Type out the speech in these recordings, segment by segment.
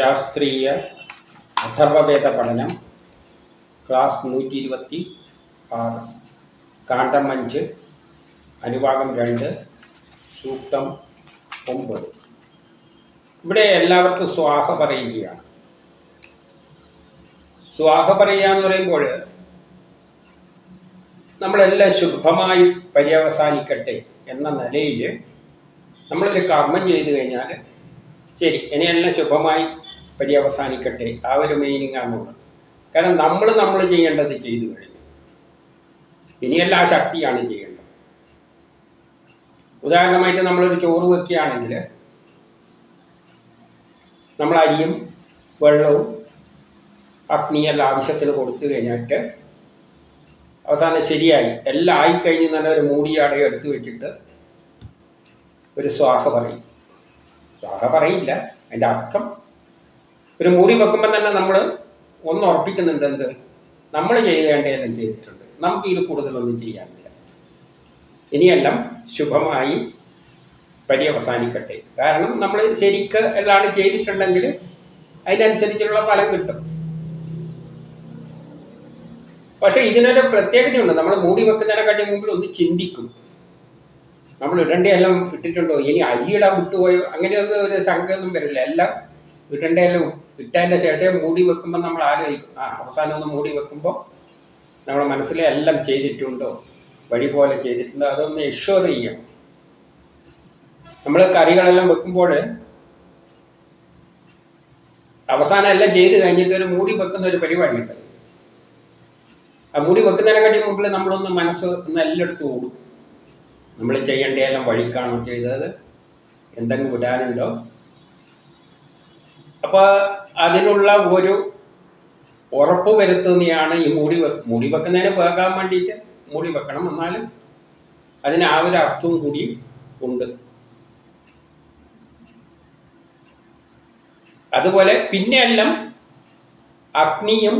ശാസ്ത്രീയ അഥർവവേദ പഠനം ക്ലാസ് നൂറ്റി ഇരുപത്തി ആറ്. കാണ്ഡം അഞ്ച് അനുഭാഗം രണ്ട് സൂക്തം ഒമ്പത്. ഇവിടെ എല്ലാവർക്കും സ്വാഹ പറയുകയാണ്. സ്വാഹ പറയുക എന്ന് പറയുമ്പോൾ നമ്മളെല്ലാം ശുഭമായി പര്യവസാനിക്കട്ടെ എന്ന നിലയിൽ നമ്മളൊരു കർമ്മം ചെയ്തു കഴിഞ്ഞാൽ ശരി ഇനിയെല്ലാം ശുഭമായി പര്യവസാനിക്കട്ടെ ആ ഒരു മീനിങ് ആണുള്ളത് കാരണം നമ്മൾ നമ്മൾ ചെയ്യേണ്ടത് ചെയ്തു കഴിഞ്ഞു. ഇനിയെല്ലാം ആ ശക്തിയാണ് ചെയ്യേണ്ടത്. ഉദാഹരണമായിട്ട് നമ്മളൊരു ചോറ് വെക്കുകയാണെങ്കിൽ നമ്മൾ അരിയും വെള്ളവും അഗ്നിയെല്ലാം ആവശ്യത്തിന് കൊടുത്തു കഴിഞ്ഞിട്ട് അവസാനം ശരിയായി. എല്ലാം ആയിക്കഴിഞ്ഞ് നല്ല ഒരു മൂടിയാടെ എടുത്തു വെച്ചിട്ട് ഒരു സ്വാഹ പറയും. സ്വാഹ പറയില്ല. അതിന്റെ അർത്ഥം ഒരു മൂടി വെക്കുമ്പോൾ തന്നെ നമ്മൾ ഒന്ന് ഉറപ്പിക്കുന്നുണ്ട് എന്ത്? നമ്മൾ ചെയ്യേണ്ടതെല്ലാം ചെയ്തിട്ടുണ്ട്. നമുക്ക് ഇതിൽ കൂടുതലൊന്നും ചെയ്യാനില്ല. ഇനിയെല്ലാം ശുഭമായി പര്യവസാനിക്കട്ടെ. കാരണം നമ്മൾ ശരിക്ക് എല്ലാം ചെയ്തിട്ടുണ്ടെങ്കിൽ അതിനനുസരിച്ചുള്ള ഫലം കിട്ടും. പക്ഷെ ഇതിനൊരു പ്രത്യേകതയുണ്ട്. നമ്മൾ മൂടി വെക്കുന്നതിനെക്കാട്ടി മുമ്പിൽ ഒന്ന് ചിന്തിക്കും. നമ്മൾ ഇടേണ്ടതെല്ലാം ഇട്ടിട്ടുണ്ടോ? ഇനി അരിയിടാൻ വിട്ടുപോയോ? അങ്ങനെയൊന്നും ഒരു സംഘമൊന്നും വരില്ല. എല്ലാം ഇടേണ്ട എല്ലാം ഇട്ടതിന്റെ ശേഷം മൂടി വെക്കുമ്പോൾ നമ്മൾ ആലോചിക്കും. ആ അവസാനം ഒന്ന് മൂടി വെക്കുമ്പോൾ നമ്മുടെ മനസ്സിലെ എല്ലാം ചെയ്തിട്ടുണ്ടോ? വഴി പോലെ ചെയ്തിട്ടുണ്ടോ? അതൊന്ന് എഷ്യൂർ ചെയ്യണം. നമ്മൾ കറികളെല്ലാം വെക്കുമ്പോൾ അവസാനം എല്ലാം ചെയ്ത് കഴിഞ്ഞിട്ട് ഒരു മൂടി വെക്കുന്ന ഒരു പരിപാടി ഉണ്ട് ആ മൂടി വെക്കുന്നതിനെക്കാട്ടി മുമ്പിൽ നമ്മളൊന്ന് മനസ്സ് ഒന്ന് എല്ലായിടത്തും ഓടും. നമ്മൾ ചെയ്യേണ്ട എല്ലാം വഴിക്കാണോ ചെയ്തത്? എന്തെങ്കിലും വിടാനുണ്ടോ അപ്പോൾ അതിനുള്ള ഒരു ഉറപ്പ് വരുത്തുന്നതാണ് ഈ മുടി മുടി വെക്കുന്നതിന് വേകാൻ വേണ്ടിയിട്ട് മുടി വെക്കണം. എന്നാലും അതിന് ആ ഒരു അർത്ഥവും കൂടി ഉണ്ട്. അതുപോലെ പിന്നെയെല്ലാം അഗ്നിയും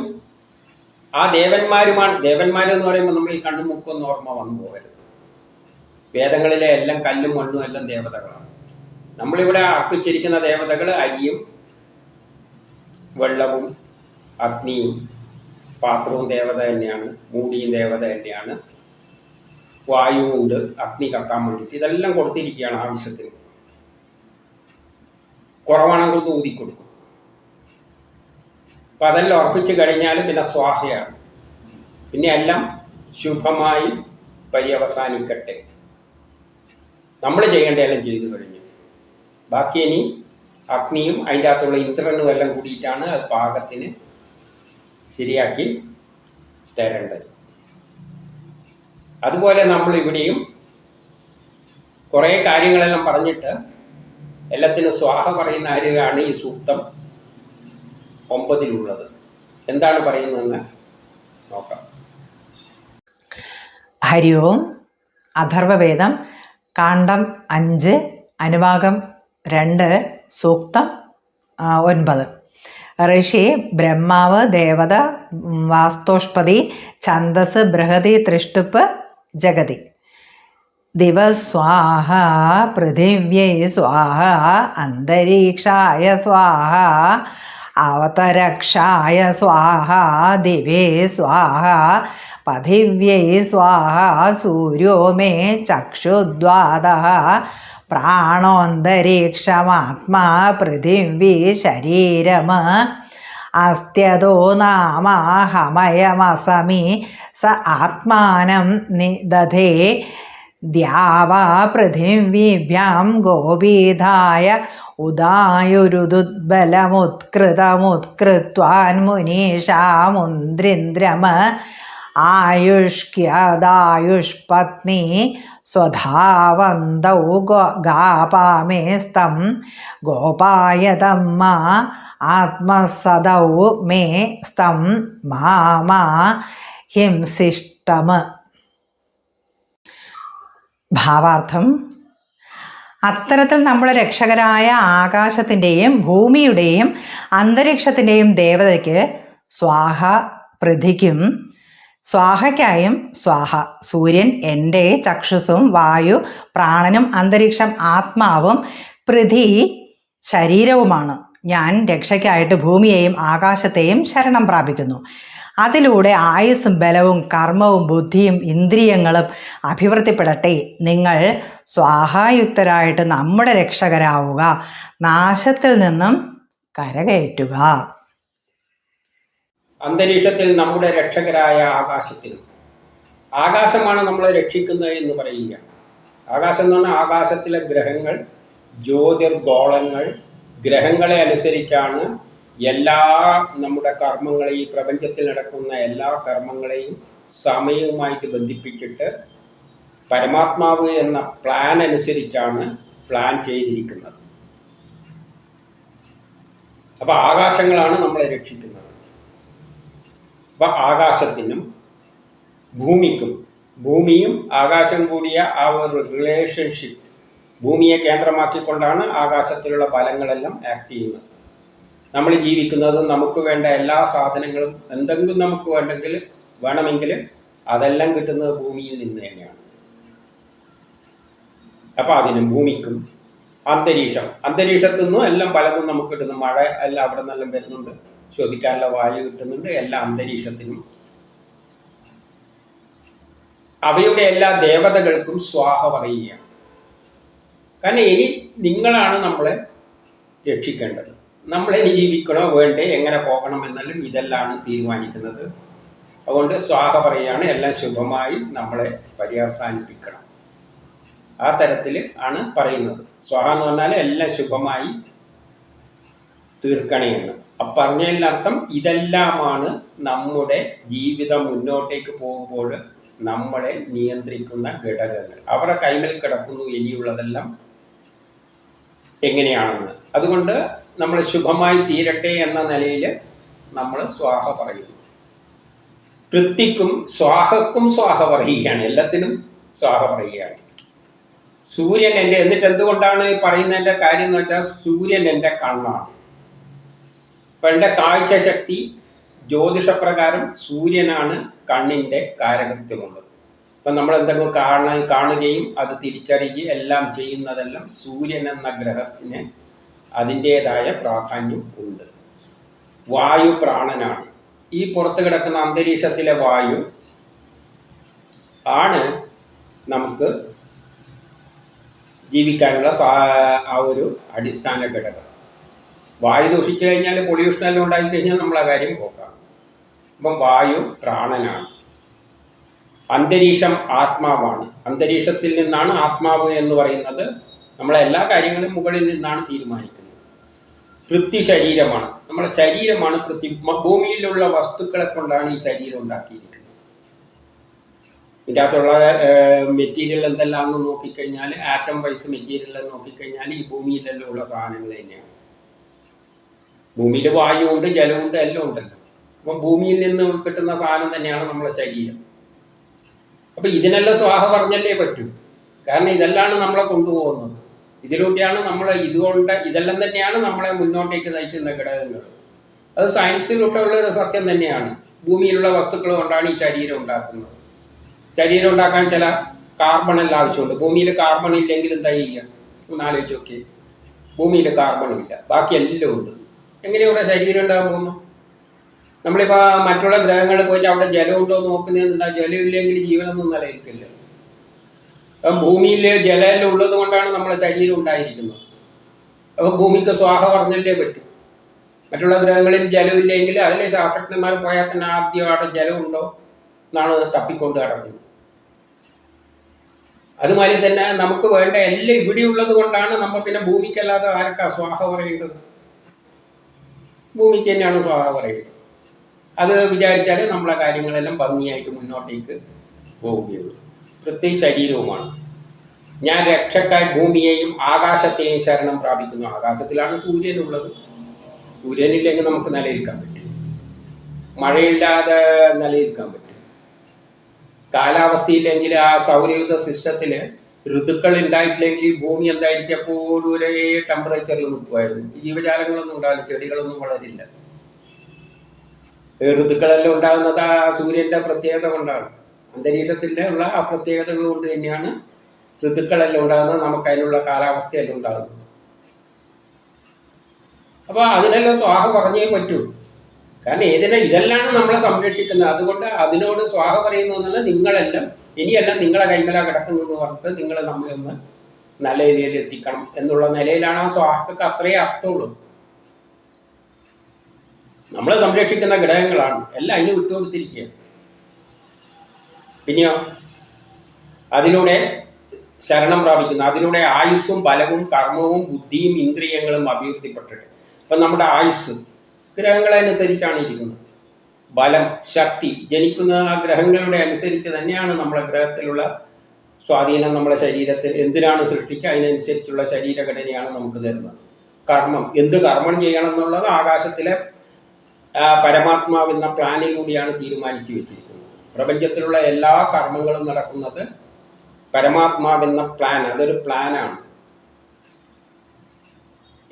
ആ ദേവന്മാരുമാണ്. ദേവന്മാരെന്ന് പറയുമ്പോൾ നമ്മൾ ഈ കണ്ണും മുക്കൊന്നും ഓർമ്മ വന്നു പോകരുത്. വേദങ്ങളിലെ എല്ലാം കല്ലും മണ്ണും എല്ലാം ദേവതകളാണ്. നമ്മളിവിടെ അർപ്പിച്ചിരിക്കുന്ന ദേവതകൾ അരിയും വെള്ളവും അഗ്നിയും പാത്രവും ദേവത തന്നെയാണ് മൂടിയും ദേവത തന്നെയാണ്. വായുവുണ്ട് അഗ്നി കത്താൻ വേണ്ടിയിട്ട് ഇതെല്ലാം കൊടുത്തിരിക്കുകയാണ് ആവശ്യത്തിന്. കുറവാണെങ്കിൽ ഊതി ഊതിക്കൊടുക്കും. അപ്പം അതെല്ലാം ഉറപ്പിച്ച് കഴിഞ്ഞാൽ പിന്നെ സ്വാഹയാണ്. പിന്നെ എല്ലാം ശുഭമായി പര്യവസാനിക്കട്ടെ. നമ്മൾ ചെയ്യേണ്ട എല്ലാം ചെയ്തു കഴിഞ്ഞു. ബാക്കി ഇനി അഗ്നിയും അതിന്റെ അകത്തുള്ള ഇന്ദ്രനും എല്ലാം കൂടിയിട്ടാണ് അത് പാകത്തിന് ശരിയാക്കി തരേണ്ടത്. അതുപോലെ നമ്മൾ ഇവിടെയും കുറേ കാര്യങ്ങളെല്ലാം പറഞ്ഞിട്ട് എല്ലാത്തിനും സ്വാഹ പറയുന്ന ആരുമാണ് ഈ സൂക്തം ഒമ്പതിലുള്ളത്? എന്താണ് പറയുന്നതെന്ന് നോക്കാം. ഹരി ഓം അഥർവവേദം കാണ്ഡം അഞ്ച് അനുഭാഗം രണ്ട് സൂക്തം ആ, ഒൻപത്. ഋഷി ബ്രഹ്മാവ് ദേവത ഉം, വാസ്തോഷ്പതി ഛന്ദസ് ബൃഹതി തൃഷ്ടുപ്പ് ജഗതി. ദിവസ്വാഹ പൃഥിവ്യൈ സ്വാഹ അന്തരീക്ഷായ സ്വാഹ അവതരക്ഷായ സ്വാഹ ദിവേ സ്വാഹ പഥിവ്യൈ സ്വാഹ സൂര്യോ മേ ചക്ഷുദ്വാദ പ്രാണോന്തരീക്ഷമാത്മാ പൃഥിവി ശരീരം അസ്ത്യതോ നാമാഹമയമസമി സ ആത്മാനം നിദധേ. ദ്യാവാ പൃഥിവ്യാം ഗോപീധായ ഉദായുരുദുദ്ബലമുത്കൃതമുത്കൃത്വാൻമുനീഷാമുന്ദ്രിന്ദ്രമ ആയുഷ്ക്യദായുഷ്പത്നി സ്വധാവന്തൗ ഗാപാമേസ്തം ഗോപായതമ്മ ആത്മസദൗ മേ സ്തം മാമാ ഹിംസിഷ്ടമ. ഭാവാർത്ഥം. അത്തരത്തിൽ നമ്മുടെ രക്ഷകരായ ആകാശത്തിന്റെയും ഭൂമിയുടെയും അന്തരീക്ഷത്തിന്റെയും ദേവതയ്ക്ക് സ്വാഹ പൃഥിക്കും സ്വാഹയ്ക്കായും സ്വാഹ. സൂര്യൻ എന്റെ ചക്ഷുസും വായു പ്രാണനും അന്തരീക്ഷം ആത്മാവും പൃഥി ശരീരവുമാണ്. ഞാൻ രക്ഷയ്ക്കായിട്ട് ഭൂമിയെയും ആകാശത്തെയും ശരണം പ്രാപിക്കുന്നു. അതിലൂടെ ആയുസ്സും ബലവും കർമ്മവും ബുദ്ധിയും ഇന്ദ്രിയങ്ങളും അഭിവൃദ്ധിപ്പെടട്ടെ. നിങ്ങൾ സ്വാഹായുക്തരായിട്ട് നമ്മുടെ രക്ഷകരാവുക. നാശത്തിൽ നിന്നും കരകയറ്റുക. അന്തരീക്ഷത്തിൽ നമ്മുടെ രക്ഷകരായ ആകാശത്തിൽ. ആകാശമാണ് നമ്മളെ രക്ഷിക്കുന്നത് എന്ന് പറയുക. ആകാശം എന്ന് പറഞ്ഞാൽ ആകാശത്തിലെ ഗ്രഹങ്ങൾ ജ്യോതിർഗോളങ്ങൾ ഗ്രഹങ്ങളെ അനുസരിച്ചാണ് എല്ലാ നമ്മുടെ കർമ്മങ്ങളെയും പ്രപഞ്ചത്തിൽ നടക്കുന്ന എല്ലാ കർമ്മങ്ങളെയും സമയവുമായിട്ട് ബന്ധിപ്പിച്ചിട്ട് പരമാത്മാവ് എന്ന പ്ലാൻ അനുസരിച്ചാണ് പ്ലാൻ ചെയ്തിരിക്കുന്നത്. അപ്പോൾ ആകാശങ്ങളാണ് നമ്മളെ രക്ഷിക്കുന്നത്. അപ്പം ആകാശത്തിനും ഭൂമിക്കും ഭൂമിയും ആകാശം കൂടിയ ആ ഒരു റിലേഷൻഷിപ്പ് ഭൂമിയെ കേന്ദ്രമാക്കിക്കൊണ്ടാണ് ആകാശത്തിലുള്ള ഫലങ്ങളെല്ലാം ആക്ട് ചെയ്യുന്നത്. നമ്മൾ ജീവിക്കുന്നത് നമുക്ക് വേണ്ട എല്ലാ സാധനങ്ങളും എന്തെങ്കിലും നമുക്ക് വേണ്ടെങ്കിൽ വേണമെങ്കിൽ അതെല്ലാം കിട്ടുന്നത് ഭൂമിയിൽ നിന്ന് തന്നെയാണ്. അപ്പോൾ അതിനും ഭൂമിക്കും അന്തരീക്ഷം. അന്തരീക്ഷത്തിൽ നിന്നും എല്ലാം പലതും നമുക്ക് കിട്ടുന്നു. മഴ എല്ലാം അവിടെ നിന്നെല്ലാം വരുന്നുണ്ട്. ശ്വസിക്കാനുള്ള വായു കിട്ടുന്നുണ്ട് എല്ലാ അന്തരീക്ഷത്തിനും. അവയുടെ എല്ലാ ദേവതകൾക്കും സ്വാഹ പറയുകയാണ്. കാരണം ഇനി നിങ്ങളാണ് നമ്മളെ രക്ഷിക്കേണ്ടത്. നമ്മളെ ജീവിക്കണോ വേണ്ടേ എങ്ങനെ പോകണം എന്നെല്ലാം ഇതെല്ലാം തീരുമാനിക്കുന്നത്. അതുകൊണ്ട് സ്വാഹ പറയുകയാണ് എല്ലാം ശുഭമായി നമ്മളെ പര്യവസാനിപ്പിക്കണം. ആ തരത്തിൽ ആണ് പറയുന്നത്. സ്വാഹ എന്ന് പറഞ്ഞാൽ എല്ലാം ശുഭമായി തീർക്കണേ എന്ന്. അപ്പം പറഞ്ഞതിനർത്ഥം ഇതെല്ലാമാണ് നമ്മുടെ ജീവിതം മുന്നോട്ടേക്ക് പോകുമ്പോൾ നമ്മളെ നിയന്ത്രിക്കുന്ന ഘടകങ്ങൾ. അവരുടെ കൈമൽ കിടക്കുന്നു ഇനിയുള്ളതെല്ലാം എങ്ങനെയാണെന്ന്. അതുകൊണ്ട് നമ്മൾ ശുഭമായി തീരട്ടെ എന്ന നിലയിൽ നമ്മൾ സ്വാഹ പറയുന്നു. കൃത്തിക്കും സ്വാഹക്കും സ്വാഹ പറയുകയാണ്. എല്ലാത്തിനും സ്വാഹ പറയുകയാണ്. സൂര്യൻ എന്റെ എന്നിട്ട് എന്തുകൊണ്ടാണ് പറയുന്നതിന്റെ കാര്യം എന്ന് വെച്ചാൽ സൂര്യൻ എന്റെ കണ്ണാണ്. എന്റെ കാഴ്ചശക്തി ജ്യോതിഷപ്രകാരം സൂര്യനാണ് കണ്ണിന്റെ കാരകത്വമുള്ളത്. ഇപ്പം നമ്മൾ എന്തെങ്കിലും കാണാൻ കാണുകയും അത് തിരിച്ചറിയുകയും എല്ലാം ചെയ്യുന്നതെല്ലാം സൂര്യൻ എന്ന ഗ്രഹത്തിന് അതിന്റേതായ പ്രാധാന്യം ഉണ്ട്. വായു പ്രാണനാണ്. ഈ പുറത്ത് കിടക്കുന്ന അന്തരീക്ഷത്തിലെ വായു ആണ് നമുക്ക് ജീവിക്കാനുള്ള ആ ഒരു അടിസ്ഥാന ഘടകം. വായു ദൂഷിച്ചു കഴിഞ്ഞാൽ പൊല്യൂഷൻ എല്ലാം ഉണ്ടായി കഴിഞ്ഞാൽ നമ്മളെ കാര്യം പോക്കാം അപ്പം വായു പ്രാണനാണ്. അന്തരീക്ഷം ആത്മാവാണ്. അന്തരീക്ഷത്തിൽ നിന്നാണ് ആത്മാവ് എന്ന് പറയുന്നത് നമ്മളെ എല്ലാ കാര്യങ്ങളും മുകളിൽ നിന്നാണ് തീരുമാനിക്കുന്നത്. പൃഥ്വി ശരീരമാണ്. നമ്മളെ ശരീരമാണ് പൃഥ്വി. ഭൂമിയിലുള്ള വസ്തുക്കളെ കൊണ്ടാണ് ഈ ശരീരം ഉണ്ടാക്കിയിരിക്കുന്നത്. ഇതിന്റെ അകത്തുള്ള മെറ്റീരിയൽ എന്തെല്ലാം എന്ന് നോക്കിക്കഴിഞ്ഞാൽ ആറ്റം വൈസ് മെറ്റീരിയൽ നോക്കിക്കഴിഞ്ഞാൽ ഈ ഭൂമിയിലെല്ലാം ഉള്ള സാധനങ്ങൾ തന്നെയാണ്. ഭൂമിയിൽ വായുവുണ്ട് ജലമുണ്ട് എല്ലാം ഉണ്ടല്ലോ. അപ്പം ഭൂമിയിൽ നിന്ന് കിട്ടുന്ന സാധനം തന്നെയാണ് നമ്മളെ ശരീരം. അപ്പം ഇതിനെല്ലാം സ്വാഹ പറഞ്ഞല്ലേ പറ്റൂ? കാരണം ഇതെല്ലാം നമ്മളെ കൊണ്ടുപോകുന്നത്. ഇതിലൂടെയാണ് നമ്മൾ ഇതുകൊണ്ട് ഇതെല്ലാം തന്നെയാണ് നമ്മളെ മുന്നോട്ടേക്ക് നയിക്കുന്ന ഘടകങ്ങൾ. അത് സയൻസിലൂടെയുള്ള ഒരു സത്യം തന്നെയാണ്. ഭൂമിയിലുള്ള വസ്തുക്കൾ കൊണ്ടാണ് ഈ ശരീരം ഉണ്ടാക്കുന്നത്. ശരീരം ഉണ്ടാക്കാൻ ചില കാർബൺ എല്ലാം ആവശ്യമുണ്ട്. ഭൂമിയിൽ കാർബൺ ഇല്ലെങ്കിലും എന്താ ചെയ്യുക? ഒന്ന് ഭൂമിയിൽ കാർബൺ ഇല്ല. ബാക്കി എല്ലാം ഉണ്ട്. എങ്ങനെ ഇവിടെ ശരീരം ഉണ്ടാകാൻ പോകുന്നു. നമ്മളിപ്പോൾ മറ്റുള്ള ഗ്രഹങ്ങളിൽ പോയിട്ട് അവിടെ ജലമുണ്ടോ എന്ന് നോക്കുന്നതെന്താ ജലമില്ലെങ്കിൽ ജീവനൊന്നും നിലനിൽക്കില്ല. അപ്പം ഭൂമിയിൽ ജലമെല്ലാം ഉള്ളത് കൊണ്ടാണ് നമ്മളെ ശരീരം ഉണ്ടായിരിക്കുന്നത്. അപ്പം ഭൂമിക്ക് സ്വാഹ പറഞ്ഞല്ലേ പറ്റൂ. മറ്റുള്ള ഗ്രഹങ്ങളിൽ ജലമില്ലെങ്കിൽ അതിലെ ശാസ്ത്രജ്ഞന്മാർ പോയാൽ തന്നെ ആദ്യം അവിടെ ജലമുണ്ടോ എന്നാണ് തപ്പിക്കൊണ്ട് കിടക്കുന്നത് അതുമാതിരി തന്നെ നമുക്ക് വേണ്ട എല്ലാം ഇവിടെ ഉള്ളത് കൊണ്ടാണ് നമ്മൾ പിന്നെ ഭൂമിക്കല്ലാതെ ആർക്കാ സ്വാഹ പറയേണ്ടത്? ഭൂമിക്ക് തന്നെയാണ് സ്വഭാവം പറയുന്നത്? അത് വിചാരിച്ചാൽ നമ്മളെ കാര്യങ്ങളെല്ലാം ഭംഗിയായിട്ട് മുന്നോട്ടേക്ക് പോവുകയുള്ളൂ. പ്രത്യേക ശരീരവുമാണ്. ഞാൻ രക്ഷക്കായി ഭൂമിയെയും ആകാശത്തെയും ശരണം പ്രാപിക്കുന്നു. ആകാശത്തിലാണ് സൂര്യനുള്ളത്. സൂര്യനില്ലെങ്കിൽ നമുക്ക് നിലനിൽക്കാൻ പറ്റും മഴയില്ലാതെ നിലനിൽക്കാൻ പറ്റും കാലാവസ്ഥയില്ലെങ്കിൽ ആ സൗരയുധ സിസ്റ്റത്തിൽ ഋതുക്കൾ ഉണ്ടായിട്ടില്ലെങ്കിൽ ഭൂമി എന്തായിരിക്കും? എപ്പോഴും ഒരേ ടെമ്പറേച്ചറിൽ നിൽക്കുമായിരുന്നു. ജീവജാലങ്ങളൊന്നും ഉണ്ടാവില്ല ചെടികളൊന്നും വളരില്ല. ഋതുക്കളെല്ലാം ഉണ്ടാകുന്നത് ആ സൂര്യന്റെ പ്രത്യേകത കൊണ്ടാണ്. അന്തരീക്ഷത്തിന്റെ ഉള്ള ആ പ്രത്യേകതകൾ കൊണ്ട് തന്നെയാണ് ഋതുക്കളെല്ലാം ഉണ്ടാകുന്നത് നമുക്ക് അതിനുള്ള കാലാവസ്ഥയെല്ലാം ഉണ്ടാകുന്നത്. അപ്പോൾ അതിനെല്ലാം സ്വാഹ പറഞ്ഞേ പറ്റൂ. കാരണം ഏതിനെ ഇതെല്ലാം നമ്മളെ സംരക്ഷിക്കുന്നത്. അതുകൊണ്ട് അതിനോട് സ്വാഹ പറയുന്നു എന്നുള്ളത് നിങ്ങളെല്ലാം ഇനിയെല്ലാം നിങ്ങളെ കൈമല കിടക്കുന്നു എന്ന് പറഞ്ഞിട്ട് നിങ്ങൾ നമ്മൾ ഒന്ന് നല്ല രീതിയിൽ എത്തിക്കണം എന്നുള്ള നിലയിലാണ് ആ സ്വാഹക്ക് അത്രയേ അർത്ഥമുള്ളൂ. നമ്മളെ സംരക്ഷിക്കുന്ന ഘടകങ്ങളാണ്. എല്ലാം അതിന് വിട്ടുകൊടുത്തിരിക്കുക പിന്നെയോ? അതിലൂടെ ശരണം പ്രാപിക്കുന്നു. അതിലൂടെ ആയുസ്സും ബലവും കർമ്മവും ബുദ്ധിയും ഇന്ദ്രിയങ്ങളും അഭിവൃദ്ധിപ്പെട്ടിട്ട്. അപ്പം നമ്മുടെ ആയുസ് ഗ്രഹങ്ങളനുസരിച്ചാണ് ഇരിക്കുന്നത്. ബലം ശക്തി ജനിക്കുന്ന ആ ഗ്രഹങ്ങളുടെ അനുസരിച്ച് തന്നെയാണ് നമ്മളെ ഗ്രഹത്തിലുള്ള സ്വാധീനം നമ്മുടെ ശരീരത്തിൽ എന്തിനാണ് സൃഷ്ടിച്ച് അതിനനുസരിച്ചുള്ള ശരീരഘടനയാണ് നമുക്ക് തരുന്നത്. കർമ്മം എന്ത് കർമ്മം ചെയ്യണം എന്നുള്ളത് ആകാശത്തിലെ പരമാത്മാവെന്ന പ്ലാനിൽ കൂടിയാണ് തീരുമാനിച്ചു വെച്ചിരിക്കുന്നത്. പ്രപഞ്ചത്തിലുള്ള എല്ലാ കർമ്മങ്ങളും നടക്കുന്നത് പരമാത്മാവെന്ന പ്ലാൻ അതൊരു പ്ലാനാണ്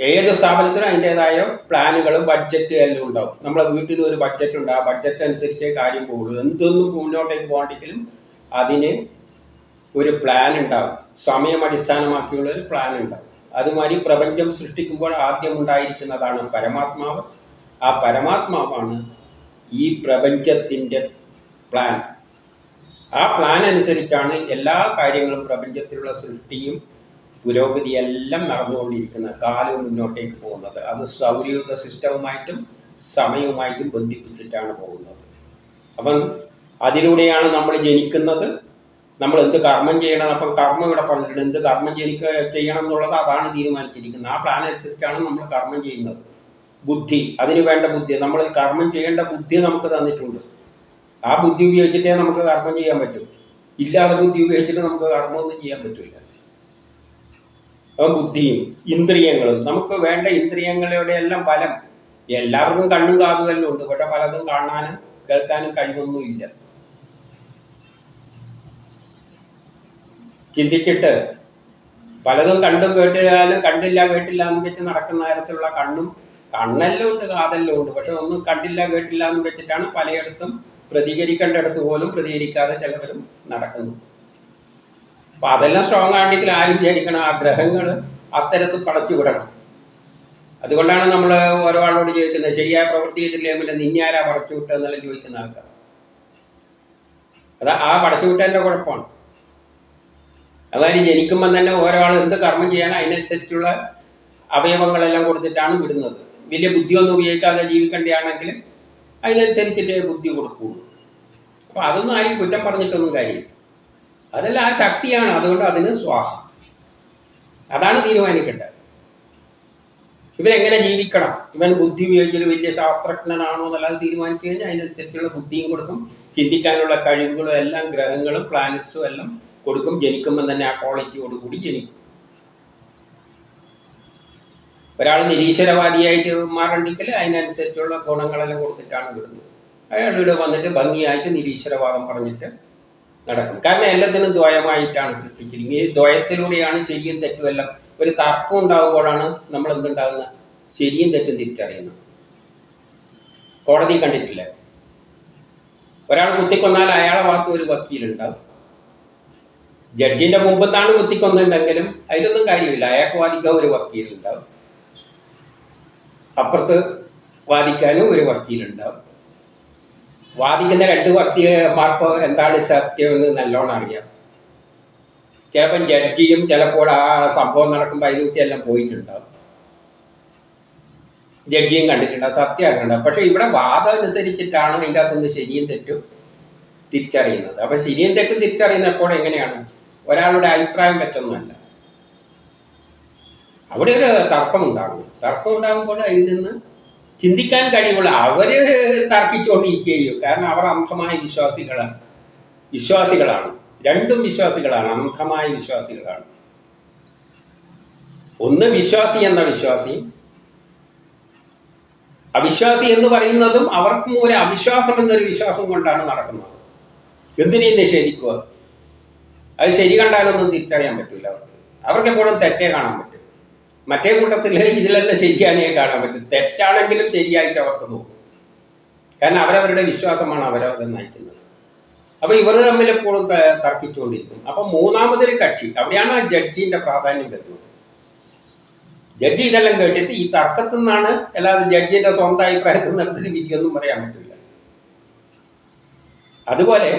ഏത് സ്ഥാപനത്തിനും അതിന്റെതായ പ്ലാനുകളും ബഡ്ജറ്റ് എല്ലാം ഉണ്ടാവും. നമ്മളെ വീട്ടിന് ഒരു ബഡ്ജറ്റ് ഉണ്ട്. ആ ബഡ്ജറ്റ് അനുസരിച്ച് കാര്യം പോകുള്ളൂ എന്തൊന്നും മുന്നോട്ടേക്ക് പോകണ്ടെങ്കിലും അതിന് ഒരു പ്ലാൻ ഉണ്ടാവും. സമയം അടിസ്ഥാനമാക്കിയുള്ള ഒരു പ്ലാൻ ഉണ്ടാവും. അതുമാതിരി പ്രപഞ്ചം സൃഷ്ടിക്കുമ്പോൾ ആദ്യം ഉണ്ടായിരിക്കുന്നതാണ് പരമാത്മാവ്. ആ പരമാത്മാവാണ് ഈ പ്രപഞ്ചത്തിന്റെ പ്ലാൻ. ആ പ്ലാൻ അനുസരിച്ചാണ് എല്ലാ കാര്യങ്ങളും പ്രപഞ്ചത്തിലുള്ള സൃഷ്ടിയും പുരോഗതിയെല്ലാം നടന്നുകൊണ്ടിരിക്കുന്നത് കാലം മുന്നോട്ടേക്ക് പോകുന്നത്. അത് സൗരയൂഥ സിസ്റ്റവുമായിട്ടും സമയവുമായിട്ടും ബന്ധിപ്പിച്ചിട്ടാണ് പോകുന്നത്. അപ്പം അതിലൂടെയാണ് നമ്മൾ ജനിക്കുന്നത്. നമ്മൾ എന്ത് കർമ്മം ചെയ്യണം? അപ്പം കർമ്മം ഇവിടെ പറഞ്ഞിട്ടുണ്ട് എന്ത് കർമ്മം ജനിക്ക ചെയ്യണം എന്നുള്ളത് അതാണ് തീരുമാനിച്ചിരിക്കുന്നത്. ആ പ്ലാൻ അനുസരിച്ചാണ് നമ്മൾ കർമ്മം ചെയ്യുന്നത്. ബുദ്ധി അതിന് വേണ്ട ബുദ്ധി. നമ്മൾ കർമ്മം ചെയ്യേണ്ട ബുദ്ധി നമുക്ക് തന്നിട്ടുണ്ട്. ആ ബുദ്ധി ഉപയോഗിച്ചിട്ടേ നമുക്ക് കർമ്മം ചെയ്യാൻ പറ്റൂ. ഇല്ലാതെ ബുദ്ധി ഉപയോഗിച്ചിട്ട് നമുക്ക് കർമ്മമൊന്നും ചെയ്യാൻ പറ്റില്ല ബുദ്ധിയും ഇന്ദ്രിയങ്ങളും. നമുക്ക് വേണ്ട ഇന്ദ്രിയങ്ങളുടെ എല്ലാം ഫലം. എല്ലാവർക്കും കണ്ണും കാതും എല്ലാം ഉണ്ട്. പക്ഷെ പലതും കാണാനും കേൾക്കാനും കഴിവൊന്നുമില്ല. ചിന്തിച്ചിട്ട് പലതും കണ്ടും കേട്ടാലും കണ്ടില്ല കേട്ടില്ല എന്ന് വെച്ച് നടക്കുന്ന തരത്തിലുള്ള കണ്ണും കണ്ണെല്ലാം ഉണ്ട് കാതെല്ലാം ഉണ്ട്. പക്ഷെ ഒന്നും കണ്ടില്ല കേട്ടില്ല എന്ന് വെച്ചിട്ടാണ് പലയിടത്തും പ്രതികരിക്കേണ്ടടുത്ത് പോലും പ്രതികരിക്കാതെ ചിലവരും നടക്കുന്നു അപ്പൊ അതെല്ലാം സ്ട്രോങ് ആണെങ്കിൽ ആരും വിചാരിക്കണം ആ ഗ്രഹങ്ങൾ അത്തരത്തിൽ പടച്ചു വിടണം. അതുകൊണ്ടാണ് നമ്മൾ ഓരോ ആളോട് ചോദിക്കുന്നത് ശരിയായ പ്രവൃത്തി ചെയ്തില്ലേ പിന്നെ നിന്നാരാ പടച്ചു വിട്ടത് ചോദിക്കുന്ന ആൾക്കാർ അത് ആ പടച്ചു വിട്ടതിന്റെ കുഴപ്പമാണ്. അതായത് ജനിക്കുമ്പം തന്നെ ഓരോ ആൾ എന്ത് കർമ്മം ചെയ്യാൻ അതിനനുസരിച്ചുള്ള അവയവങ്ങളെല്ലാം കൊടുത്തിട്ടാണ് വിടുന്നത്. വലിയ ബുദ്ധിയൊന്നും ഉപയോഗിക്കാതെ ജീവിക്കേണ്ടതാണെങ്കിൽ അതിനനുസരിച്ചിട്ടേ ബുദ്ധി കൊടുക്കുകയുള്ളൂ. അപ്പോൾ അതൊന്നും ആരും കുറ്റം പറഞ്ഞിട്ടൊന്നും കാര്യമില്ല. അതെല്ലാം ആ ശക്തിയാണ്. അതുകൊണ്ട് അതിന് സ്വാഹ. അതാണ് തീരുമാനിക്കേണ്ടത്. ഇവരെങ്ങനെ ജീവിക്കണം? ഇവൻ ബുദ്ധി ഉപയോഗിച്ചൊരു വലിയ ശാസ്ത്രജ്ഞനാണോ എന്നല്ലാതെ തീരുമാനിച്ചു കഴിഞ്ഞാൽ അതിനനുസരിച്ചുള്ള ബുദ്ധിയും കൊടുക്കും. ചിന്തിക്കാനുള്ള കഴിവുകളും എല്ലാം ഗ്രഹങ്ങളും പ്ലാനറ്റ്സും എല്ലാം കൊടുക്കും. ജനിക്കുമ്പോൾ തന്നെ ആ ക്വാളിറ്റിയോട് കൂടി ജനിക്കും. ഒരാൾ നിരീശ്വരവാദിയായിട്ട് മാറണ്ടെങ്കിൽ അതിനനുസരിച്ചുള്ള ഗുണങ്ങളെല്ലാം കൊടുത്തിട്ടാണ് വിടുന്നത് അയാൾ ഇവിടെ വന്നിട്ട് ഭംഗിയായിട്ട് നിരീശ്വരവാദം പറഞ്ഞിട്ട് നടക്കും. കാരണം എല്ലാത്തിനും ദ്വയമായിട്ടാണ് സൃഷ്ടിച്ചിരിക്കുന്നത്. ഈ ദ്വയത്തിലൂടെയാണ് ശരിയും തെറ്റും എല്ലാം. ഒരു തർക്കം ഉണ്ടാകുമ്പോഴാണ് നമ്മൾ എന്തുണ്ടാകുന്നത് ശരിയും തെറ്റും തിരിച്ചറിയുന്നത്. കോടതി കണ്ടിട്ടില്ല. ഒരാൾ കുത്തിക്കൊന്നാൽ അയാളെ ഭാഗത്ത് ഒരു വക്കീലുണ്ടാവും. ജഡ്ജിന്റെ മുമ്പത്താണ് കുത്തിക്കൊന്നുണ്ടെങ്കിലും അതിലൊന്നും കാര്യമില്ല. അയാൾക്ക് വാദിക്കാൻ ഒരു വക്കീലുണ്ടാവും. അപ്പുറത്ത് വാദിക്കാനും ഒരു വക്കീലുണ്ടാവും. വാദിക്കുന്ന രണ്ട് വക്കീലന്മാർക്കോ എന്താണ് സത്യം എന്ന് നല്ലോണം അറിയാം. ചിലപ്പം ജഡ്ജിയും ചിലപ്പോൾ ആ സംഭവം നടക്കുമ്പോൾ അതിലൂട്ടിയെല്ലാം പോയിട്ടുണ്ടാവും. ജഡ്ജിയും കണ്ടിട്ടുണ്ടാവും സത്യം അറിഞ്ഞിട്ടുണ്ടാവും. പക്ഷെ ഇവിടെ വാദം അനുസരിച്ചിട്ടാണ് അതിന്റെ അകത്തുനിന്ന് ശരിയും തെറ്റും തിരിച്ചറിയുന്നത്. അപ്പം ശരിയും തെറ്റും തിരിച്ചറിയുന്ന എപ്പോഴും എങ്ങനെയാണ്? ഒരാളുടെ അഭിപ്രായം പറ്റൊന്നുമല്ല അവിടെ ഒരു തർക്കം ഉണ്ടാകും തർക്കം ഉണ്ടാകുമ്പോൾ അതിൽ നിന്ന് ചിന്തിക്കാൻ കഴിവുള്ള അവർ തർക്കിച്ചുകൊണ്ടിരിക്കുകയോ കാരണം അവർ അന്ധമായ വിശ്വാസികളാണ്. വിശ്വാസികളാണ്. രണ്ടും വിശ്വാസികളാണ്. അന്ധമായ വിശ്വാസികളാണ്. ഒന്ന് വിശ്വാസി എന്ന വിശ്വാസി. അവിശ്വാസി എന്ന് പറയുന്നതും അവർക്കും ഒരു അവിശ്വാസം എന്നൊരു വിശ്വാസം കൊണ്ടാണ് നടക്കുന്നത്. എന്തിനേയും നിഷേധിക്കുക അത് ശരി കണ്ടാലൊന്നും തിരിച്ചറിയാൻ പറ്റില്ല അവർക്ക്. അവർക്ക് എപ്പോഴും തെറ്റേ കാണാൻ പറ്റും. മറ്റേ കൂട്ടത്തിൽ ഇതിലെല്ലാം ശരിയാനേ കാണാൻ പറ്റും. തെറ്റാണെങ്കിലും ശരിയായിട്ട് അവർക്ക് തോന്നും. കാരണം അവരവരുടെ വിശ്വാസമാണ് അവരവരെ നയിക്കുന്നത്. അപ്പൊ ഇവർ തമ്മിൽ എപ്പോഴും തർക്കിച്ചുകൊണ്ടിരിക്കും. അപ്പൊ മൂന്നാമതൊരു കക്ഷി അവിടെയാണ് ആ ജഡ്ജിന്റെ പ്രാധാന്യം വരുന്നത്. ജഡ്ജി ഇതെല്ലാം കേട്ടിട്ട് ഈ തർക്കത്തിൽ നിന്നാണ് അല്ലാതെ ജഡ്ജിന്റെ സ്വന്തം അഭിപ്രായത്തിൽ നടത്തിയ വിധിയൊന്നും പറയാൻ പറ്റില്ല. അതുപോലെ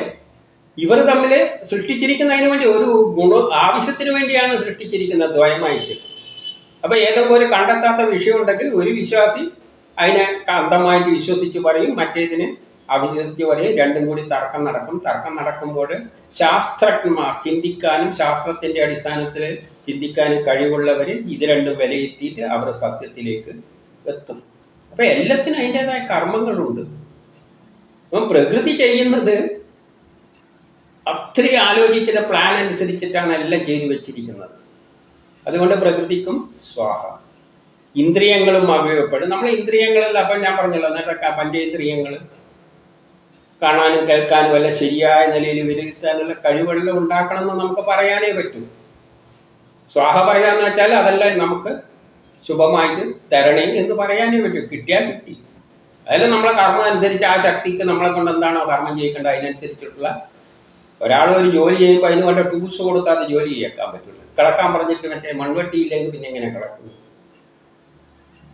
ഇവർ തമ്മിൽ സൃഷ്ടിച്ചിരിക്കുന്നതിന് വേണ്ടി ഒരു ഗുണ ആവശ്യത്തിന് വേണ്ടിയാണ് സൃഷ്ടിച്ചിരിക്കുന്നത് ദ്വയമായിട്ട് അപ്പൊ ഏതൊക്കെ ഒരു കണ്ടെത്താത്ത വിഷയം ഉണ്ടെങ്കിൽ ഒരു വിശ്വാസി അതിനെ അന്ധമായിട്ട് വിശ്വസിച്ച് പറയും മറ്റേതിന് അവിശ്വസിച്ച് പറയും. രണ്ടും കൂടി തർക്കം നടക്കും. തർക്കം നടക്കുമ്പോൾ ശാസ്ത്രജ്ഞന്മാർ ചിന്തിക്കാനും ശാസ്ത്രത്തിന്റെ അടിസ്ഥാനത്തിൽ ചിന്തിക്കാനും കഴിവുള്ളവർ ഇത് രണ്ടും വിലയിരുത്തിയിട്ട് അവർ സത്യത്തിലേക്ക് എത്തും. അപ്പൊ എല്ലാത്തിനും അതിന്റെതായ കർമ്മങ്ങളുണ്ട്. അപ്പം പ്രകൃതി ചെയ്യുന്നത് അത്രയും ആലോചിച്ചിട്ട് പ്ലാൻ അനുസരിച്ചിട്ടാണ് എല്ലാം ചെയ്തു വെച്ചിരിക്കുന്നത്. അതുകൊണ്ട് പ്രകൃതിക്കും സ്വാഹ. ഇന്ദ്രിയങ്ങളും അവയവപ്പെടും. നമ്മൾ ഇന്ദ്രിയങ്ങളിൽ അപ്പം ഞാൻ പറഞ്ഞല്ലോ നേരത്തെ പഞ്ചേന്ദ്രിയങ്ങൾ കാണാനും കേൾക്കാനും അല്ല ശരിയായ നിലയിൽ വിലയിരുത്താനുള്ള കഴിവുകളെല്ലാം ഉണ്ടാക്കണമെന്ന് നമുക്ക് പറയാനേ പറ്റൂ. സ്വാഹ പറയാന്ന് വെച്ചാൽ അതെല്ലാം നമുക്ക് ശുഭമായിട്ട് തരണേ എന്ന് പറയാനേ പറ്റൂ. കിട്ടിയാൽ കിട്ടി. അതെല്ലാം നമ്മളെ കർമ്മം അനുസരിച്ച് ആ ശക്തിക്ക് നമ്മളെ കൊണ്ട് എന്താണോ കർമ്മം ചെയ്യിക്കേണ്ടത് അതിനനുസരിച്ചിട്ടുള്ള ഒരാൾ ഒരു ജോലി ചെയ്യുമ്പോൾ അതിന് വേണ്ട ടൂൾസ് കൊടുക്കാതെ ജോലി ചെയ്യാക്കാൻ പറ്റില്ല കിടക്കാൻ പറഞ്ഞിട്ട് മറ്റേ മൺവെട്ടിയില്ലെങ്കിൽ പിന്നെ എങ്ങനെ കിടക്കുന്നു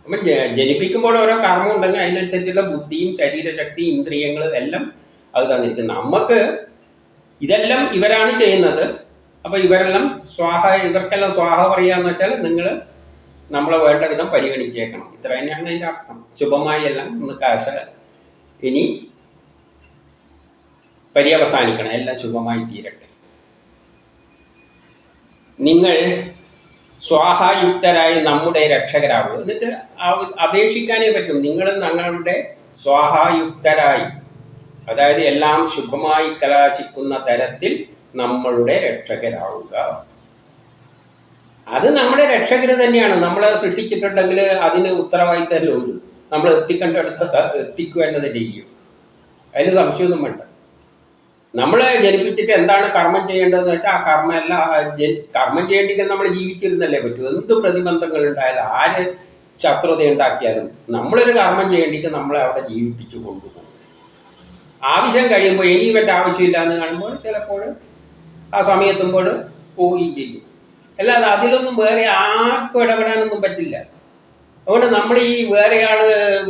അപ്പം ജനിപ്പിക്കുമ്പോൾ ഓരോ കർമ്മം ഉണ്ടെങ്കിൽ അതിനനുസരിച്ചുള്ള ബുദ്ധിയും ശരീരശക്തി ഇന്ദ്രിയങ്ങളും എല്ലാം അത് തന്നിരിക്കുന്നു. നമുക്ക് ഇതെല്ലാം ഇവരാണ് ചെയ്യുന്നത്. അപ്പോൾ ഇവരെല്ലാം സ്വാഹ ഇവർക്കെല്ലാം സ്വാഹ പറയാന്ന് വെച്ചാൽ നിങ്ങൾ നമ്മളെ വേണ്ട വിധം പരിഗണിച്ചേക്കണം. ഇത്ര തന്നെയാണ് അതിന്റെ അർത്ഥം. ശുഭമായി എല്ലാം ഒന്ന് കാശ ഇനി പര്യവസാനിക്കണം. എല്ലാം ശുഭമായി തീരട്ടെ. നിങ്ങൾ സ്വാഹായുക്തരായി നമ്മുടെ രക്ഷകരാകും എന്നിട്ട് അപേക്ഷിക്കാനേ പറ്റും. നിങ്ങൾ ഞങ്ങളുടെ സ്വാഹായുക്തരായി. അതായത് എല്ലാം ശുഭമായി കലാശിക്കുന്ന തരത്തിൽ നമ്മളുടെ രക്ഷകരാവുക. അത് നമ്മുടെ രക്ഷകർ തന്നെയാണ്. നമ്മളെ സൃഷ്ടിച്ചിട്ടുണ്ടെങ്കിൽ അതിന് ഉത്തരവാദിത്തം ഉണ്ട് നമ്മൾ എത്തിക്കേണ്ടടുത്ത് ത- എത്തിക്കുക എന്നത് ചെയ്യും. അതിന് സംശയമൊന്നും വേണ്ട. നമ്മളെ ജനിപ്പിച്ചിട്ട് എന്താണ് കർമ്മം ചെയ്യേണ്ടതെന്ന് വെച്ചാൽ ആ കർമ്മം എല്ലാം കർമ്മം ചെയ്യേണ്ടിക്കാൻ നമ്മൾ ജീവിച്ചിരുന്നല്ലേ പറ്റൂ. എന്ത് പ്രതിബന്ധങ്ങൾ ഉണ്ടായാലും ആര് ശത്രുത ഉണ്ടാക്കിയാലും നമ്മളൊരു കർമ്മം ചെയ്യേണ്ടിക്ക് നമ്മളെ അവിടെ ജീവിപ്പിച്ചു കൊണ്ടുപോകും. ആവശ്യം കഴിയുമ്പോൾ ഇനി പറ്റ ആവശ്യമില്ല എന്ന് കാണുമ്പോൾ ചിലപ്പോൾ ആ സമയത്തുമ്പോൾ പോവുകയും ചെയ്യും. അല്ലാതെ അതിലൊന്നും വേറെ ആർക്കും ഇടപെടാനൊന്നും പറ്റില്ല. അതുകൊണ്ട് നമ്മൾ ഈ വേറെ ആൾ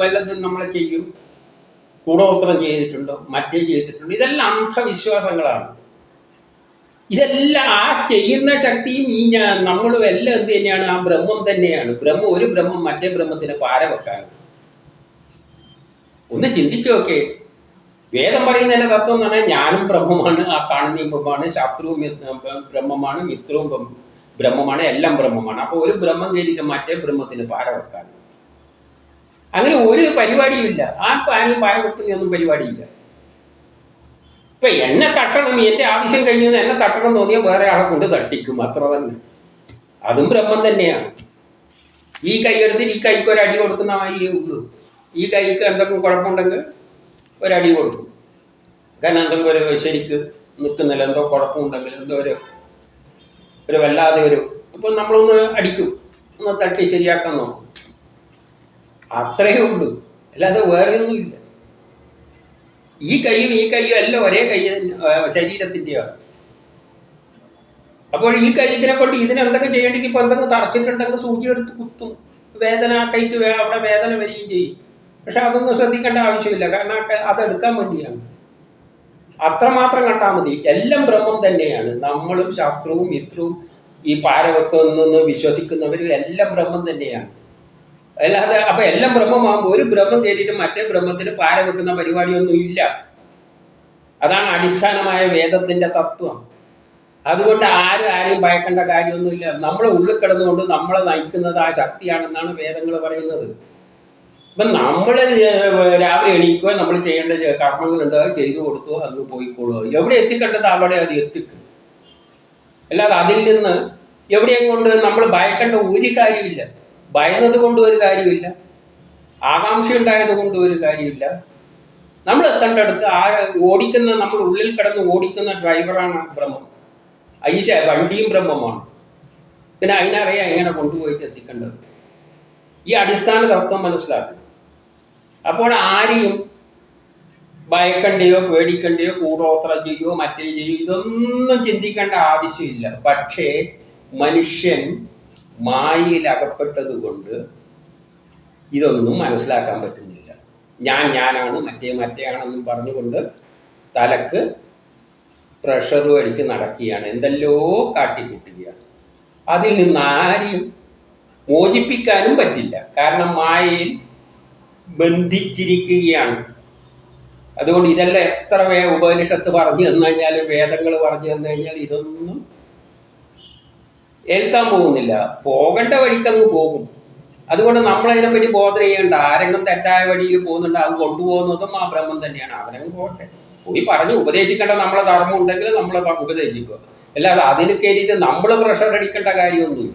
വല്ലതും നമ്മളെ ചെയ്യും. കൂടോത്രം ചെയ്തിട്ടുണ്ട്? മറ്റേ ചെയ്തിട്ടുണ്ട്? ഇതെല്ലാം അന്ധവിശ്വാസങ്ങളാണ്. ഇതെല്ലാം ആ ചെയ്യുന്ന ശക്തിയും ഈ ഞാൻ നമ്മളും എല്ലാം എന്ത് തന്നെയാണ്? ആ ബ്രഹ്മം തന്നെയാണ്. ബ്രഹ്മം ഒരു ബ്രഹ്മം മറ്റേ ബ്രഹ്മത്തിന് പാര വെക്കാനും ഒന്ന് ചിന്തിച്ചു നോക്കേ. വേദം പറയുന്നതിന്റെ തത്വം എന്ന് പറഞ്ഞാൽ ഞാനും ബ്രഹ്മമാണ് ആ കാണുന്ന ബ്രഹ്മമാണ് ശാസ്ത്രവും ബ്രഹ്മമാണ് മിത്രവും ബ്രഹ്മമാണ് എല്ലാം ബ്രഹ്മമാണ്. അപ്പോൾ ഒരു ബ്രഹ്മം കയറിയിട്ട് മറ്റേ ബ്രഹ്മത്തിന് പാര വെക്കാൻ. അങ്ങനെ ഒരു പരിപാടിയുമില്ല. ആർക്കും ആരും പാര ഒന്നും പരിപാടിയില്ല. ഇപ്പൊ എന്നെ തട്ടണം എന്റെ ആവശ്യം കഴിഞ്ഞു എന്നെ തട്ടണം തോന്നിയാൽ വേറെ ആളെ കൊണ്ട് തട്ടിക്കും. അത്ര തന്നെ. അതും ബ്രഹ്മം തന്നെയാണ്. ഈ കൈ എടുത്തിട്ട് ഈ കൈക്ക് ഒരു അടി കൊടുക്കുന്ന മാതിരിയേ ഉള്ളൂ. ഈ കൈക്ക് എന്തെങ്കിലും കുഴപ്പമുണ്ടെങ്കിൽ ഒരടി കൊടുക്കും. കാരണം എന്തെങ്കിലും ഒരു ശരിക്ക് നിൽക്കുന്നില്ല എന്തോ കുഴപ്പമുണ്ടെങ്കിൽ എന്തോ ഒരു ഒരു വല്ലാതെ ഒരു അപ്പൊ നമ്മളൊന്ന് അടിക്കും. ഒന്ന് തട്ടി ശരിയാക്കാൻ നോക്കും. അത്രയേ ഉള്ളൂ. അല്ലാതെ വേറെ ഒന്നുമില്ല ഈ കൈയും ഈ കൈയും എല്ലാം ഒരേ കൈ ശരീരത്തിന്റെയോ അപ്പോൾ ഈ കൈ ഇതിനെ കൊണ്ട് ഇതിനെന്തൊക്കെ ചെയ്യേണ്ടെങ്കിൽ ചെയ്യണമെങ്കിൽ ഇപ്പൊ എന്തെങ്കിലും തറച്ചിട്ടുണ്ടെങ്കിൽ സൂചി എടുത്ത് കുത്തും. വേദന ആ കൈക്ക് അവിടെ വേദന വരികയും ചെയ്യും. പക്ഷെ അതൊന്നും ശ്രദ്ധിക്കേണ്ട ആവശ്യമില്ല. കാരണം അതെടുക്കാൻ വേണ്ടിയാണ്. അത്രമാത്രം കണ്ടാൽ മതി. എല്ലാം ബ്രഹ്മം തന്നെയാണ്. നമ്മളും ശത്രുവും മിത്രവും ഈ പാരവെക്കുന്നെന്ന് വിശ്വസിക്കുന്നവരും എല്ലാം ബ്രഹ്മം തന്നെയാണ്. അല്ലാതെ അപ്പൊ എല്ലാം ബ്രഹ്മമാകുമ്പോൾ ഒരു ബ്രഹ്മം തേടിയിട്ട് മറ്റേ ബ്രഹ്മത്തിന് പാര വെക്കുന്ന പരിപാടിയൊന്നും ഇല്ല. അതാണ് അടിസ്ഥാനമായ വേദത്തിന്റെ തത്വം. അതുകൊണ്ട് ആരും ആരെയും ഭയക്കേണ്ട കാര്യമൊന്നുമില്ല നമ്മളെ ഉള്ളിൽ കിടന്നുകൊണ്ട് നമ്മളെ നയിക്കുന്നത് ആ ശക്തിയാണെന്നാണ് വേദങ്ങൾ പറയുന്നത്. ഇപ്പം നമ്മൾ രാവിലെ എണീക്കുക നമ്മൾ ചെയ്യേണ്ട കർമ്മങ്ങളുണ്ട് അത് ചെയ്തു കൊടുത്തു അങ്ങ് പോയിക്കോളുക എവിടെ എത്തിക്കേണ്ടത് അവിടെ അത് എത്തിക്കും. അല്ലാതെ അതിൽ നിന്ന് എവിടെയും കൊണ്ട് നമ്മൾ ഭയക്കേണ്ട ഒരു കാര്യമില്ല ഭയന്നത് കൊണ്ട് ഒരു കാര്യമില്ല. ആകാംക്ഷ ഉണ്ടായത് കൊണ്ട് ഒരു കാര്യമില്ല. നമ്മൾ എത്തേണ്ട അടുത്ത് ആ ഓടിക്കുന്ന നമ്മൾ ഉള്ളിൽ കിടന്ന് ഓടിക്കുന്ന ഡ്രൈവറാണ് ബ്രഹ്മം. ഐശ വണ്ടിയും ബ്രഹ്മമാണ്. പിന്നെ അതിനറിയാം എങ്ങനെ കൊണ്ടുപോയിട്ട് എത്തിക്കേണ്ടത്. ഈ അടിസ്ഥാന തത്വം മനസ്സിലാക്കും അപ്പോൾ ആരെയും ഭയക്കണ്ടയോ പേടിക്കണ്ടയോ കൂടോത്ര ചെയ്യോ മറ്റേ ചെയ്യോ ഇതൊന്നും ചിന്തിക്കേണ്ട ആവശ്യമില്ല. പക്ഷേ മനുഷ്യൻ മായയിൽ അകപ്പെട്ടതുകൊണ്ട് ഇതൊന്നും മനസ്സിലാക്കാൻ പറ്റുന്നില്ല. ഞാൻ ഞാനാണ് മറ്റേ മറ്റേയാണെന്നും പറഞ്ഞുകൊണ്ട് തലക്ക് പ്രഷർ അടിച്ച് നടക്കുകയാണ്. എന്തെല്ലോ കാട്ടിക്കൂട്ടുകയാണ്. അതിൽ നിന്ന് ആരെയും മോചിപ്പിക്കാനും പറ്റില്ല. കാരണം മായയിൽ ബന്ധിച്ചിരിക്കുകയാണ്. അതുകൊണ്ട് ഇതെല്ലാം എത്ര വേ ഉപനിഷത്ത് പറഞ്ഞു തന്നു കഴിഞ്ഞാൽ വേദങ്ങൾ പറഞ്ഞു തന്നു കഴിഞ്ഞാൽ ഇതൊന്നും ഏൽക്കാൻ പോകുന്നില്ല. പോകേണ്ട വഴിക്കങ്ങ് പോകും. അതുകൊണ്ട് നമ്മളതിനെപ്പറ്റി ബോധന ചെയ്യേണ്ട ആരെങ്കിലും തെറ്റായ വഴിയിൽ പോകുന്നുണ്ട് അത് കൊണ്ടുപോകുന്നതും ആ ബ്രഹ്മം തന്നെയാണ്. അവനങ്ങ് പോട്ടെ. പോയി പറഞ്ഞു ഉപദേശിക്കേണ്ട നമ്മളെ ധർമ്മം ഉണ്ടെങ്കിൽ നമ്മൾ ഉപദേശിക്കുക. അല്ലാതെ അതിന് കയറിയിട്ട് നമ്മൾ പ്രഷർ അടിക്കേണ്ട കാര്യമൊന്നുമില്ല.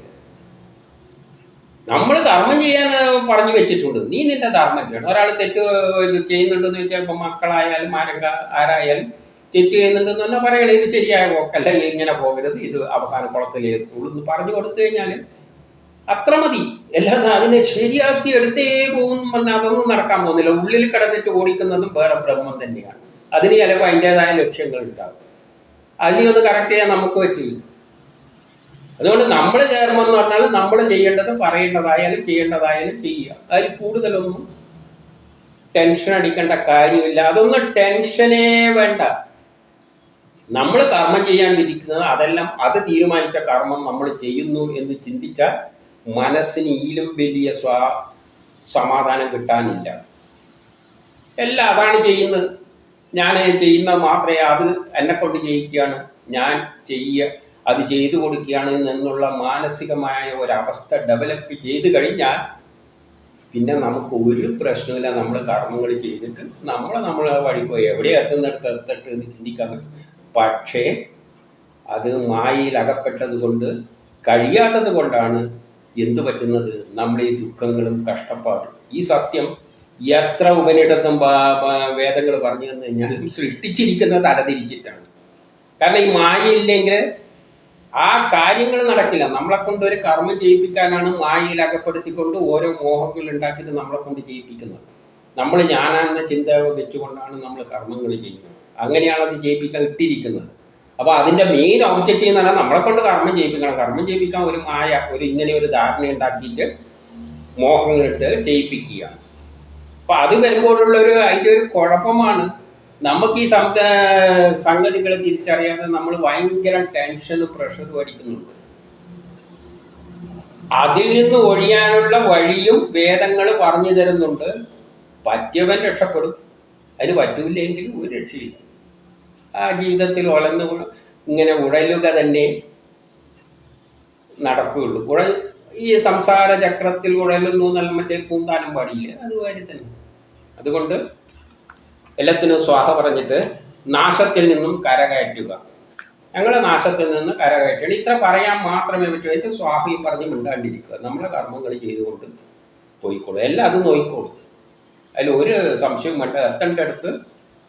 നമ്മൾ ധർമ്മം ചെയ്യാൻ പറഞ്ഞു വെച്ചിട്ടുണ്ട്. നീ നിന്റെ ധർമ്മം ചെയ്യണം. ഒരാൾ തെറ്റ് ചെയ്യുന്നുണ്ടെന്ന് വെച്ചാൽ ഇപ്പം മക്കളായാലും ആരങ്ക ആരായാലും തെറ്റ് ചെയ്യുന്നുണ്ടെന്ന് തന്നെ പറയണേ. ഇത് ശരിയായ പോക്കല്ല ഇങ്ങനെ പോകരുത്. ഇത് അവസാന കുളത്തിലേ എത്തുള്ളൂ എന്ന് പറഞ്ഞു കൊടുത്തു കഴിഞ്ഞാൽ അത്ര മതി. അല്ലാതെ അതിനെ ശരിയാക്കി എടുത്തേ പോകും അതൊന്നും നടക്കാൻ പോകുന്നില്ല. ഉള്ളിൽ കിടന്നിട്ട് ഓടിക്കുന്നതും വേറെ ബ്രഹ്മം തന്നെയാണ്. അതിന് ചിലപ്പോൾ അതിന്റെതായ ലക്ഷ്യങ്ങൾ ഉണ്ടാകും. അതിനെ ഒന്ന് കറക്റ്റ് ചെയ്യാൻ നമുക്ക് പറ്റില്ല. അതുകൊണ്ട് നമ്മൾ ചേർമെന്ന് പറഞ്ഞാൽ നമ്മൾ ചെയ്യേണ്ടത് പറയേണ്ടതായാലും ചെയ്യേണ്ടതായാലും ചെയ്യുക. അതിൽ കൂടുതലൊന്നും ടെൻഷൻ അടിക്കേണ്ട കാര്യമില്ല. അതൊന്നും ടെൻഷനേ വേണ്ട. നമ്മൾ കർമ്മം ചെയ്യാൻ വിധിക്കുന്നത് അതെല്ലാം അത് തീരുമാനിച്ച കർമ്മം നമ്മൾ ചെയ്യുന്നു എന്ന് ചിന്തിച്ചാൽ മനസ്സിന് ഈലും വലിയ സ്വാ സമാധാനം കിട്ടാനില്ല. എല്ലാം അതാണ് ചെയ്യുന്നത്. ഞാൻ ചെയ്യുന്ന മാത്രമേ അത് എന്നെ കൊണ്ട് ചെയ്യിക്കുകയാണ്. ഞാൻ ചെയ്യുക അത് ചെയ്തു കൊടുക്കുകയാണ് എന്നുള്ള മാനസികമായ ഒരവസ്ഥ ഡെവലപ്പ് ചെയ്ത് കഴിഞ്ഞാൽ പിന്നെ നമുക്ക് ഒരു പ്രശ്നമില്ല നമ്മൾ കർമ്മങ്ങൾ ചെയ്തിട്ട് നമ്മൾ നമ്മളെ വഴി പോയി. എവിടെ എത്തുന്നിടത്ത് എത്തട്ട് എന്ന് ചിന്തിക്കാൻ പറ്റും. പക്ഷേ അത് മായയിൽ അകപ്പെട്ടത് കൊണ്ട് കഴിയാത്തത് കൊണ്ടാണ് എന്തു പറ്റുന്നത്? നമ്മുടെ ഈ ദുഃഖങ്ങളും കഷ്ടപ്പാടും. ഈ സത്യം എത്ര ഉപനിഷത്തും വേദങ്ങൾ പറഞ്ഞു തന്നു കഴിഞ്ഞാലും സൃഷ്ടിച്ചിരിക്കുന്നത് തലതിരിച്ചിട്ടാണ്. കാരണം ഈ മായയില്ലെങ്കിൽ ആ കാര്യങ്ങൾ നടക്കില്ല. നമ്മളെ കൊണ്ട് ഒരു കർമ്മം ചെയ്യിപ്പിക്കാനാണ് മായയിൽ അകപ്പെടുത്തിക്കൊണ്ട് ഓരോ മോഹങ്ങൾ ഉണ്ടാക്കിയിട്ട് നമ്മളെ കൊണ്ട് ചെയ്യിപ്പിക്കുന്നത്. നമ്മൾ ഞാനാണെന്ന ചിന്ത വെച്ചുകൊണ്ടാണ് നമ്മൾ കർമ്മങ്ങൾ ചെയ്യുന്നത്. അങ്ങനെയാണ് അത് ചെയ്യിപ്പിക്കാൻ ഇട്ടിരിക്കുന്നത്. അപ്പോൾ അതിന്റെ മെയിൻ ഓബ്ജക്റ്റീവ് എന്ന് പറഞ്ഞാൽ നമ്മളെ കൊണ്ട് കർമ്മം ചെയ്യിപ്പിക്കണം കർമ്മം ചെയ്യിപ്പിക്കാൻ ഒരു മായ ഒരു ഇങ്ങനെ ഒരു ധാരണ ഉണ്ടാക്കിയിട്ട് മോഹങ്ങളിട്ട് ചെയ്യിപ്പിക്കുക അപ്പോൾ അത് വരുമ്പോഴുള്ള ഒരു അതിന്റെ ഒരു കുഴപ്പമാണ്. നമുക്ക് ഈ സം സംഗതികൾ തിരിച്ചറിയാതെ നമ്മൾ ഭയങ്കര ടെൻഷനും പ്രഷറും അടിക്കുന്നുണ്ട്. അതിൽ നിന്ന് ഒഴിയാനുള്ള വഴിയും വേദങ്ങൾ പറഞ്ഞു തരുന്നുണ്ട്. പറ്റിയവൻ രക്ഷപ്പെടും. അതിന് പറ്റൂല്ലെങ്കിൽ ഒരു രക്ഷയില്ല. ആ ജീവിതത്തിൽ വളർന്നു ഇങ്ങനെ ഉഴലുക തന്നെ നടക്കുകയുള്ളൂ. ഉഴ ഈ സംസാര ചക്രത്തിൽ ഉഴലുന്നു എന്നാൽ മറ്റേ പൂന്താനം പാടിയില്ല? അതുമാതിരി തന്നെ. അതുകൊണ്ട് എല്ലാത്തിനും സ്വാഹ പറഞ്ഞിട്ട് നാശത്തിൽ നിന്നും കരകയറ്റുക. ഞങ്ങളെ നാശത്തിൽ നിന്ന് കരകയറ്റണം ഇത്ര പറയാൻ മാത്രമേ പറ്റൂ. അതിന്റെ സ്വാഹയും പറഞ്ഞ് മിണ്ടാണ്ടിരിക്കുക. നമ്മളെ കർമ്മങ്ങൾ ചെയ്തുകൊണ്ട് പോയിക്കോളൂ. എല്ലാം അത് നോയിക്കോളും. അതിൽ ഒരു സംശയവും വേണ്ട. എത്തേണ്ട അടുത്ത്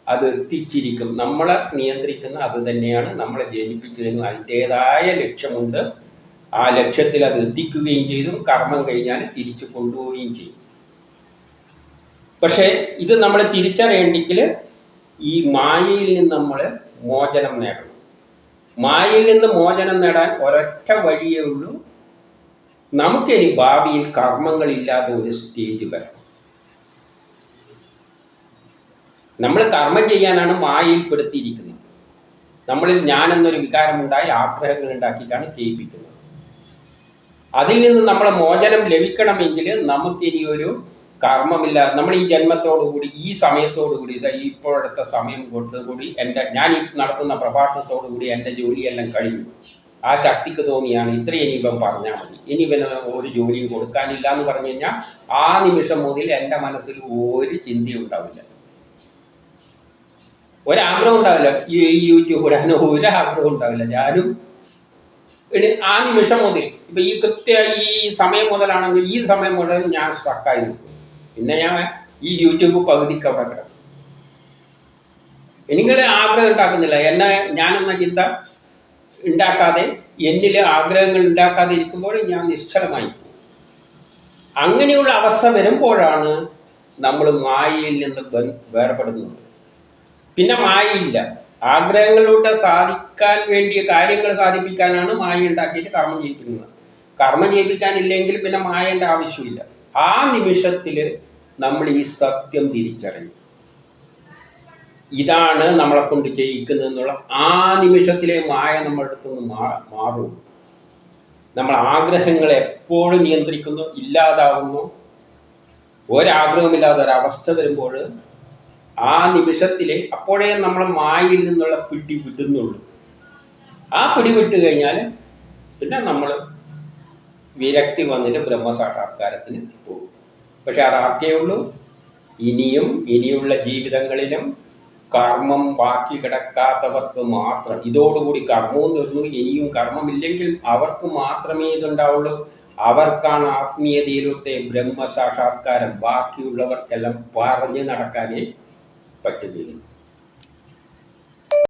അത് എത്തിച്ചിരിക്കും. നമ്മളെ നിയന്ത്രിക്കുന്ന അത് തന്നെയാണ് നമ്മളെ ജനിപ്പിച്ചതിനും അതിന്റേതായ ലക്ഷ്യമുണ്ട്. ആ ലക്ഷ്യത്തിൽ അത് എത്തിക്കുകയും ചെയ്തും കർമ്മം കഴിഞ്ഞാൽ തിരിച്ചു കൊണ്ടുപോവുകയും ചെയ്യും. പക്ഷേ ഇത് നമ്മൾ തിരിച്ചറിയണ്ടെങ്കിൽ ഈ മായയിൽ നിന്ന് നമ്മൾ മോചനം നേടണം. മായയിൽ നിന്ന് മോചനം നേടാൻ ഒരൊറ്റ വഴിയേ ഉള്ളൂ. നമുക്കിനി ഭാവിയിൽ കർമ്മങ്ങളില്ലാത്ത ഒരു സ്റ്റേജ് വരണം. നമ്മൾ കർമ്മം ചെയ്യാനാണ് മായയിൽപ്പെടുത്തിയിരിക്കുന്നത് നമ്മളിൽ ഞാൻ ഞാനെന്നൊരു വികാരമുണ്ടായി ആഗ്രഹങ്ങൾ ഉണ്ടാക്കിയിട്ടാണ് ചെയ്യിപ്പിക്കുന്നത് അതിൽ നിന്ന് നമ്മളെ മോചനം ലഭിക്കണമെങ്കിൽ നമുക്കിനി ഒരു കർമ്മമില്ല. നമ്മൾ ഈ ജന്മത്തോടുകൂടി ഈ സമയത്തോടുകൂടി ഇതാ ഇപ്പോഴത്തെ സമയം കൊണ്ടുകൂടി എന്റെ ഞാൻ ഈ നടത്തുന്ന പ്രഭാഷണത്തോടുകൂടി എന്റെ ജോലിയെല്ലാം കഴിഞ്ഞു. ആ ശക്തിക്ക് തോന്നിയാണ് ഇത്രയും ഇനിയിപ്പം പറഞ്ഞാൽ മതി. ഇനി ഇവന് ഒരു ജോലിയും കൊടുക്കാനില്ല എന്ന് പറഞ്ഞു കഴിഞ്ഞാൽ ആ നിമിഷം മുതൽ എന്റെ മനസ്സിൽ ഒരു ചിന്തയും ഉണ്ടാവില്ല. ഒരാഗ്രഹം ഉണ്ടാവില്ല. ഈ യൂട്യൂബ് ഒരു ആഗ്രഹം ഉണ്ടാവില്ല. ഞാനും ആ നിമിഷം മുതൽ ഇപ്പൊ ഈ കൃത്യ ഈ സമയം മുതലാണെങ്കിൽ ഈ സമയം മുതൽ ഞാൻ സ്ട്രക്കായി നിൽക്കും. പിന്നെ ഞാൻ ഈ യൂട്യൂബ് പകുതിക്ക് അവിടെ കിടക്കും. നിങ്ങൾ ആഗ്രഹം ഉണ്ടാക്കുന്നില്ല. എന്നെ ഞാനെന്ന ചിന്ത ഉണ്ടാക്കാതെ എന്നിൽ ആഗ്രഹങ്ങൾ ഉണ്ടാക്കാതെ ഇരിക്കുമ്പോൾ ഞാൻ നിശ്ചലമായി അങ്ങനെയുള്ള അവസ്ഥ വരുമ്പോഴാണ് നമ്മൾ മായയിൽ നിന്ന് വേർപെടുന്നത്. പിന്നെ മായയില്ല. ആഗ്രഹങ്ങളിലൂടെ സാധിക്കാൻ വേണ്ടിയ കാര്യങ്ങൾ സാധിപ്പിക്കാനാണ് മായ ഉണ്ടാക്കിയിട്ട് കർമ്മം ചെയ്യിപ്പിക്കുന്നത്. കർമ്മം ചെയ്യിപ്പിക്കാനില്ലെങ്കിൽ പിന്നെ മായന്റെ ആവശ്യമില്ല. ആ നിമിഷത്തിൽ നമ്മൾ ഈ സത്യം തിരിച്ചറിയും ഇതാണ് നമ്മളെ കൊണ്ട് ചെയ്യിക്കുന്നത് എന്നുള്ള ആ നിമിഷത്തിലെ മായ നമ്മളുടെ അടുത്ത് മാ മാറും നമ്മൾ ആഗ്രഹങ്ങളെ എപ്പോഴും നിയന്ത്രിക്കുന്നു ഇല്ലാതാവുന്നു. ഒരാഗ്രഹമില്ലാതെ ഒരവസ്ഥ വരുമ്പോൾ ആ നിമിഷത്തിൽ അപ്പോഴേ നമ്മൾ മായിൽ നിന്നുള്ള പിടി വിടുന്നുള്ളൂ. ആ പിടി വിട്ട് കഴിഞ്ഞാൽ പിന്നെ നമ്മൾ വിരക്തി വന്നിട്ട് ബ്രഹ്മസാക്ഷാത്കാരത്തിന് പോകും. പക്ഷെ അതാർക്കേ ഉള്ളൂ? ഇനിയും ഇനിയുള്ള ജീവിതങ്ങളിലും കർമ്മം ബാക്കി കിടക്കാത്തവർക്ക് മാത്രം. ഇതോടുകൂടി കർമ്മവും തീർന്നു. ഇനിയും കർമ്മമില്ലെങ്കിൽ അവർക്ക് മാത്രമേ ഇതുണ്ടാവുള്ളൂ. അവർക്കാണ് ആത്മീയതയിലൂടെ ബ്രഹ്മസാക്ഷാത്കാരം. ബാക്കിയുള്ളവർക്കെല്ലാം പറഞ്ഞു നടക്കാനേ पट गई